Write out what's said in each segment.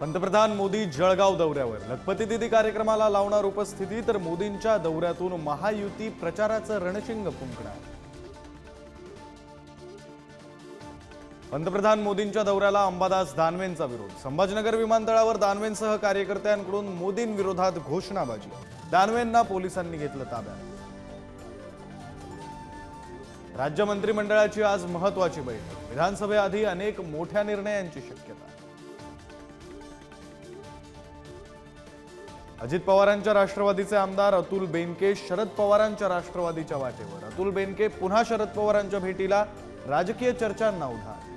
पंतप्रधान मोदी जळगाव दौऱ्यावर. लखपती दिदी कार्यक्रमाला लावणार उपस्थिती तर मोदींच्या दौऱ्यातून महायुती प्रचाराचं रणशिंग फुंकणार. पंतप्रधान मोदींच्या दौऱ्याला अंबादास दानवेंचा विरोध. संभाजीनगर विमानतळावर दानवेंसह कार्यकर्त्यांकडून मोदींविरोधात घोषणाबाजी. दानवेंना पोलिसांनी घेतलं ताब्यात. राज्य मंत्रिमंडळाची आज महत्वाची बैठक. विधानसभेआधी अनेक मोठ्या निर्णयांची शक्यता. अजित पवारांच्या राष्ट्रवादीचे आमदार अतुल बेनके शरद पवारांच्या राष्ट्रवादीच्या वाटेवर. अतुल बेनके पुन्हा शरद पवारांच्या भेटीला राजकीय चर्चांना उधार.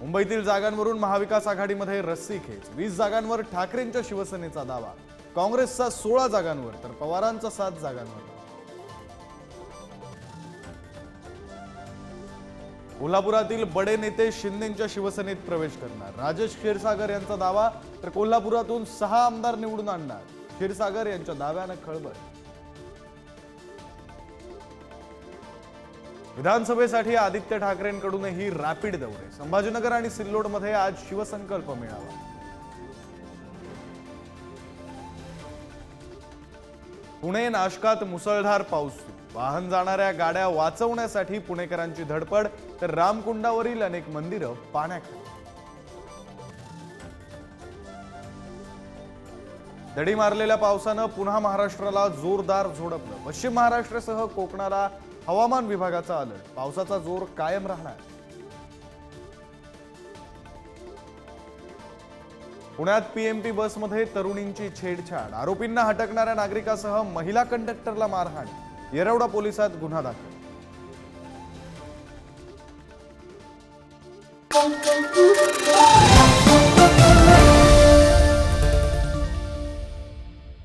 मुंबईतील जागांवरून महाविकास आघाडीमध्ये रस्सीखेच वीस जागांवर ठाकरेंच्या शिवसेनेचा दावा. काँग्रेसचा सोळा जागांवर तर पवारांचा सात जागांवर. कोल्हापुरातील बडे नेते शिंदेंच्या शिवसेनेत प्रवेश करणार. राजेश क्षीरसागर यांचा दावा तर कोल्हापुरातून सहा आमदार निवडून आणणार. क्षीरसागर यांच्या दाव्यानं खळबळ. विधानसभेसाठी आदित्य ठाकरेंकडूनही रॅपिड दौरे. संभाजीनगर आणि सिल्लोडमध्ये आज शिवसंकल्प मेळावा. पुणे नाशकात मुसळधार पाऊस सुरू. वाहन जाणाऱ्या गाड्या वाचवण्यासाठी पुणेकरांची धडपड तर रामकुंडावरील अनेक मंदिरं पाण्याखाली. दडी मारलेल्या पावसानं पुन्हा महाराष्ट्राला जोरदार झोडपलं पश्चिम महाराष्ट्रासह कोकणाला हवामान विभागाचा अलर्ट. पावसाचा जोर कायम राहणार. पुण्यात पीएमपी बसमध्ये तरुणींची छेडछाड. आरोपींना हटकणाऱ्या नागरिकासह महिला कंडक्टरला मारहाण. येरवडा पोलिसात गुन्हा दाखल Thank you.